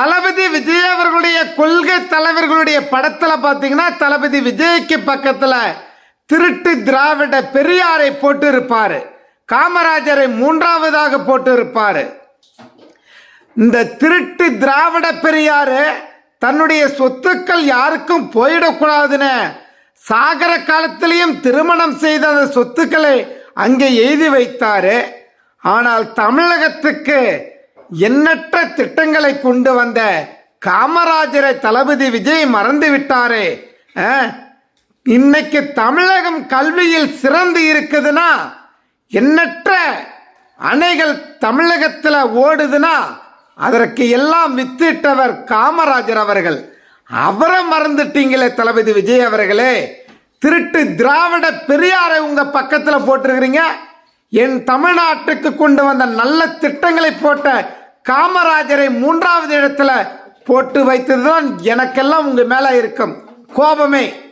தளபதி விஜய் அவர்களுடைய கொள்கை தலைவர்களுடைய படத்துல பாத்தீங்கன்னா தளபதி விஜய்க்கு பக்கத்துல திருட்டு திராவிட பெரியாரை போட்டு இருப்பாரு காமராஜரை மூன்றாவதாக போட்டு இருப்பாரு இந்த திருட்டு திராவிட பெரியாரு தன்னுடைய சொத்துக்கள் யாருக்கும் போயிடக்கூடாதுன்னு சாகர காலத்திலையும் திருமணம் செய்த அந்த சொத்துக்களை அங்கே எழுதி வைத்தாரு. ஆனால் தமிழகத்துக்கு எண்ணற்ற திட்டங்களை கொண்டு வந்த காமராஜரை தளபதி விஜய் மறந்து விட்டாரே. ஆ? இன்னைக்கு தமிழகம் கல்வியில் சிறந்து இருக்குதுன்னா எண்ணற்ற அணைகள் தமிழகத்தில் ஓடுதுன்னா அதற்கு எல்லாம் வித்திட்டவர் காமராஜர் அவர்கள். அவரை மறந்துட்டீங்களே தளபதி விஜய் அவர்களே. திருட்டு திராவிட பெரியாரை உங்க பக்கத்தில் போட்டிருக்கிறீங்க. என் தமிழ்நாட்டுக்கு கொண்டு வந்த நல்ல திட்டங்களை போட்ட காமராஜரை மூன்றாவது இடத்துல போட்டு வைத்ததுதான் எனக்கெல்லாம் உங்க மேல இருக்கும். கோபமே.